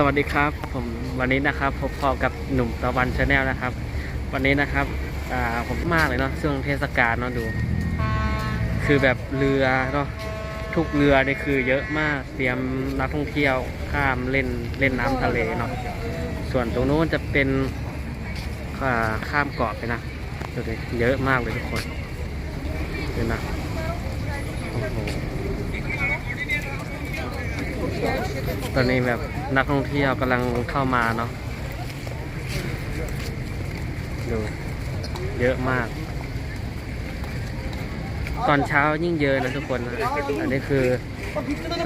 สวัสดีครับผมวันนี้นะครับพบพอกับหนุ่มตะวันชาแนลนะครับ วันนี้นะครับผมมากเลยเนาะช่วงเทศกาลเนาะดู คือแบบเรือเนาะทุกเรือนี่คือเยอะมากเตรียมนักท่องเที่ยวข้ามเล่นเล่นน้ำทะเลเนาะส่วนตรงโน้นจะเป็นข้ามเกาะไปนะดูดิเยอะมากเลยทุกคนดูนะโอ้โห ตอนนี้แบบนักท่องเที่ยวกำลังเข้ามาเนาะดูเยอะมาก ตอนเช้ายิ่งเยอะนะทุกคนนะอันนี้คือ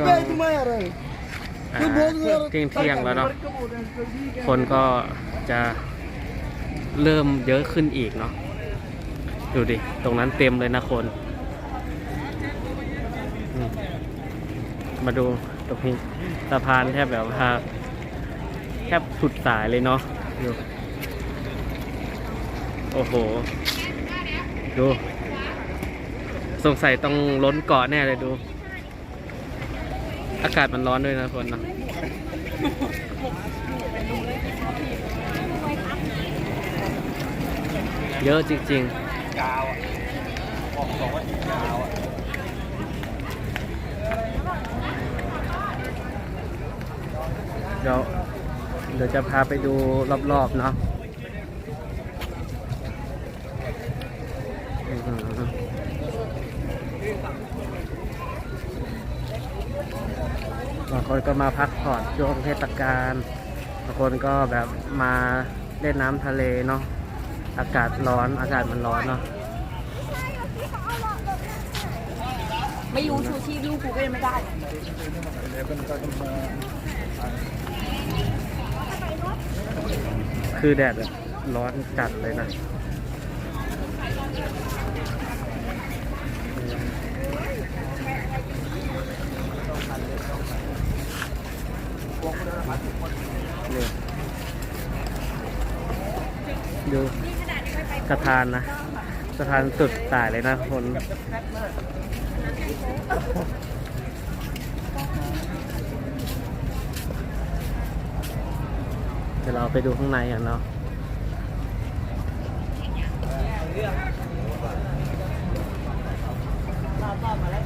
ก็อ่าเที่ยงเที่ยงแล้วเนาะคนก็จะเริ่มเยอะขึ้นอีกเนาะดูดิ ตรงนั้นเต็มเลยนะคน มาดู ตรงนี้สะพานแทบแบบว่าแทบสุดสายเลยเนาะดูโอ้โห ดูสงสัยต้องล้นเกาะแน่เลยดู อากาศมันร้อนด้วยนะคนเนาะเยอะจริงยาวอะบอกสองว่ายาวอะ ๆ เดี๋ยวเดี๋ยวจะพาไปดูรอบๆเนาะบางคนก็มาพักผ่อนช่วงเทศกาลบางคนก็แบบมาเล่นน้ำทะเลเนาะ อากาศร้อน อากาศมันร้อนเนาะ ไม่รู้ชูชีพลูกกูก็ยังไม่ได้ คือแดดแบบร้อนจัดเลยนะนี่ดูสะพานนะสะพานสุดสายเลยนะคน เดี๋ยวเราไปดูข้างในกันเนาะ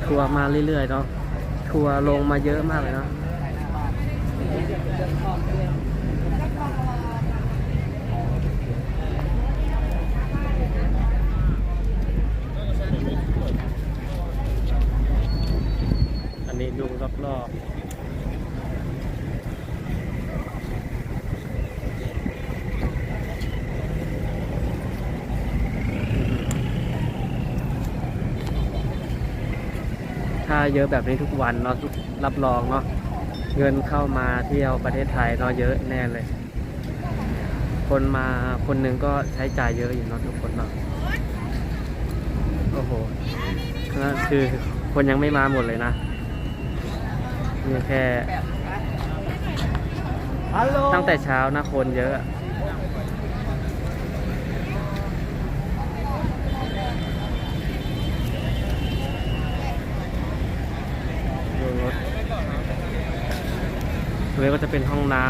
ทัวร์มาเรื่อยๆเนาะทัวร์ลงมาเยอะมากเลยเนาะอันนี้ดูรอบๆ ถ้าเยอะแบบนี้ทุกวันเนาะรับรองเนาะเงินเข้ามาเที่ยวประเทศไทยเนาะเยอะแน่เลย คนมาคนหนึ่งก็ใช้จ่ายเยอะอยู่เนาะทุกคนเนาะโอ้โหนั่นคือคนยังไม่มาหมดเลยนะมีแค่ฮัลโหลตั้งแต่เช้านะคนเยอะอะดูรถตรงนี้ ก็จะเป็นห้องน้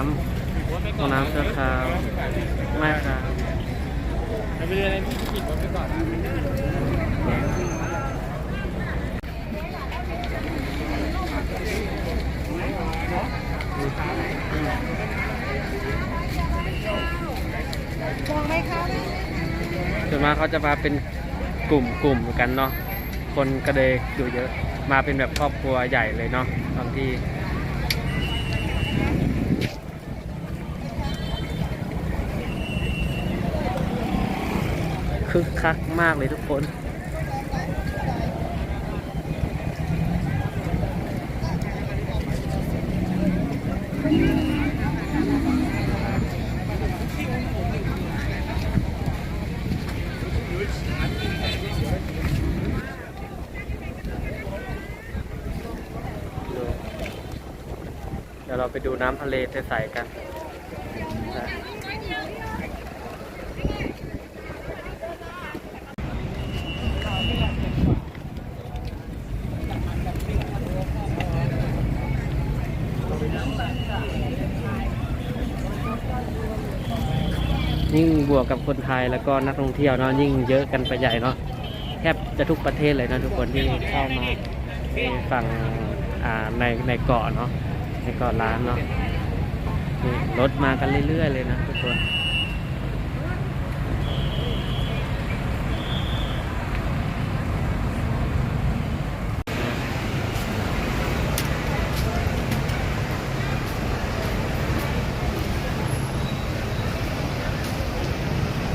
ำห้องน้ำเสื้อขาวไม่ครับไม่เป็นไรพี่กินไปก่อนมองไหมคะส่วนมากเขาจะมาเป็นกลุ่มกลุ่มกันเนาะคนก็เลยอยู่เยอะ มาเป็นแบบครอบครัวใหญ่เลยเนาะบางที่ คึกคักมากเลยทุกคน เดี๋ยวเราไปดูน้ำทะเลใสๆกัน บวกกับคนไทยแล้วก็นักท่องเที่ยวเนาะยิ่งเยอะกันไปใหญ่เนาะแทบจะทุกประเทศเลยนะทุกคนที่เข้ามาในฝั่งในในเกาะเนาะในเกาะล้านเนาะรถมากันเรื่อยๆเลยนะทุกคน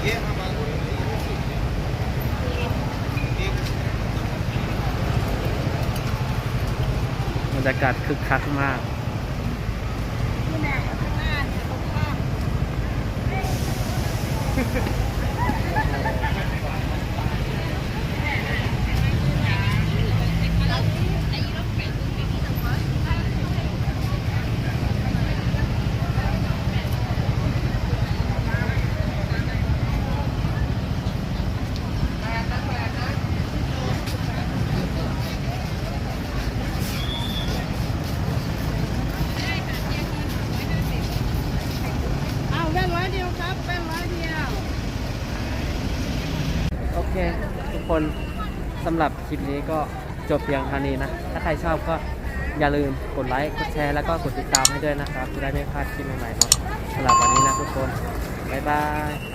บรรยากาศคึกคักมาก เอาแว่นร้อยเดียวครับแว่นร้อยเดียว โอเค ทุกคนสำหรับคลิปนี้ก็จบเพียงเท่านี้นะ ถ้าใครชอบก็อย่าลืมกดไลค์ กดแชร์ แล้วก็กดติดตามให้ด้วยนะครับ จะได้ไม่พลาดคลิปใหม่ๆเนาะสำหรับวันนี้นะทุกคน บ๊ายบาย